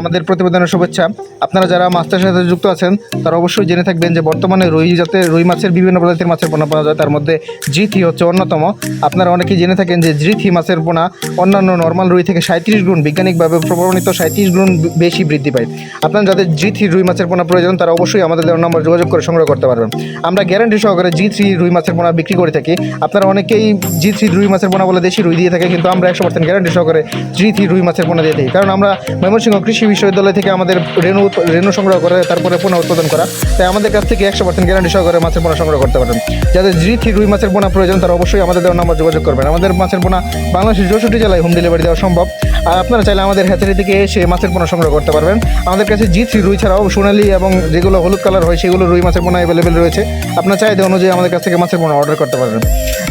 আমাদের প্রতিবেদনের শুভেচ্ছা। আপনারা যারা মাছ চাষের সাথে যুক্ত আছেন, তারা অবশ্যই জেনে থাকবেন যে বর্তমানে রুই যাতে রুই মাছের বিভিন্ন প্রজাতির মাছের পোনা পাওয়া যায়। তার মধ্যে জিথি হচ্ছে অন্যতম। আপনারা অনেকেই জেনে থাকেন যে জিথি মাছের পোনা অন্যান্য নর্মাল রুই থেকে সাঁত্রিশ গুণ, বৈজ্ঞানিকভাবে প্রমাণিত সাঁত্রিশ গুণ বেশি বৃদ্ধি পায়। আপনার যাদের জি রুই মাছের পোনা প্রয়োজন, তারা অবশ্যই আমাদের দেওয়ার নম্বর যোগাযোগ করে সংগ্রহ করতে পারবেন। আমরা গ্যারান্টি সহকারে জি থ্রি রুই মাছের পোনা বিক্রি করে থাকি। আপনারা অনেকেই জি থ্রি রুই মাছের পোনা বলে দেশি রুই দিয়ে থাকে কিন্তু আমরা একশো পার্সেন্ট গ্যারান্টি সহকারে জি থ্রি রুই মাছের পোনা দিয়ে থাকি। কারণ আমরা ময়মনসিংহ কৃষি বিশ্ববিদ্যালয় থেকে আমাদের রেণু রেণু সংগ্রহ করে, তারপরে পোনা উৎপাদন করা। তাই আমাদের কাছ থেকে একশো পার্সেন্ট গ্যারান্টি সহকারে মাছের পোনা সংগ্রহ করতে পারেন যাদের জি থ্রি রুই মাছের পোনা প্রয়োজন, তারা অবশ্যই আমাদের দেওয়ার নম্বর যোগাযোগ করবেন। আমাদের মাছের পোনা বাংলাদেশের চৌষট্টি জেলায় হোম ডেলিভারি দেওয়া সম্ভব। আর আপনারা চাইলে আমাদের হ্যাচারি থেকে এসে মাছের পোনা সংগ্রহ করতে পারবেন। আমাদের কাছে জি থ্রি রুই ছাড়াও সোনালি এবং যেগুলো হলুদ কালার হয়, সেগুলো রুই মাছের পোনা অ্যাভেলেবেল রয়েছে। আপনার চাহিদা অনুযায়ী আমাদের কাছ থেকে মাছের পোনা অর্ডার করতে পারবেন।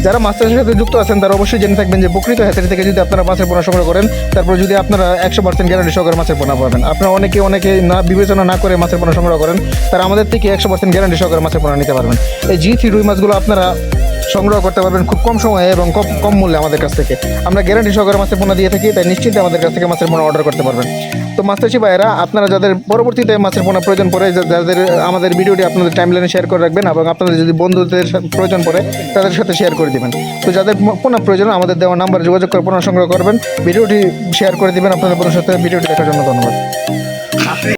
যারা মাছ চাষের সাথে যুক্ত আছেন, তারা অবশ্যই জেনে থাকবেন যে প্রকৃত হ্যাচারি থেকে যদি আপনারা মাছের পোনা সংগ্রহ করেন, তারপর যদি আপনারা একশো পার্সেন্ট গ্যারান্টি সহকারে মাছের পোনা পাবেন। আপনারা অনেকে অনেকে না, বিবেচনা না করে মাছের পোনা সংগ্রহ করেন, তারা আমাদের থেকে একশো পার্সেন্ট গ্যারান্টি সহকারে মাছের পোনা নিতে পারবেন। এই জি থ্রি রুই মাছগুলো আপনারা সংগ্রহ করতে পারবেন খুব কম সময়ে এবং কম কম মূল্যে আমাদের কাছ থেকে। আমরা গ্যারান্টি সহকারে মাছের পোনা দিয়ে থাকি, তাই নিশ্চিন্তে আমাদের কাছ থেকে মাছের পোনা অর্ডার করতে পারবেন। তো মাস্টারশি ভাইয়েরা, আপনারা যাদের পরবর্তীতে মাছের পোনা প্রয়োজন পড়ে যাদের, আমাদের ভিডিওটি আপনাদের টাইমলাইনে শেয়ার করে রাখবেন এবং আপনাদের যদি বন্ধুদের প্রয়োজন পড়ে, তাদের সাথে শেয়ার করে দেবেন। তো যাদের পোনা প্রয়োজন, আমাদের দেওয়া নাম্বার যোগাযোগ করে পোনা সংগ্রহ করবেন। ভিডিওটি শেয়ার করে দেবেন। আপনাদের বন্ধুর সাথে ভিডিওটি দেখার জন্য ধন্যবাদ।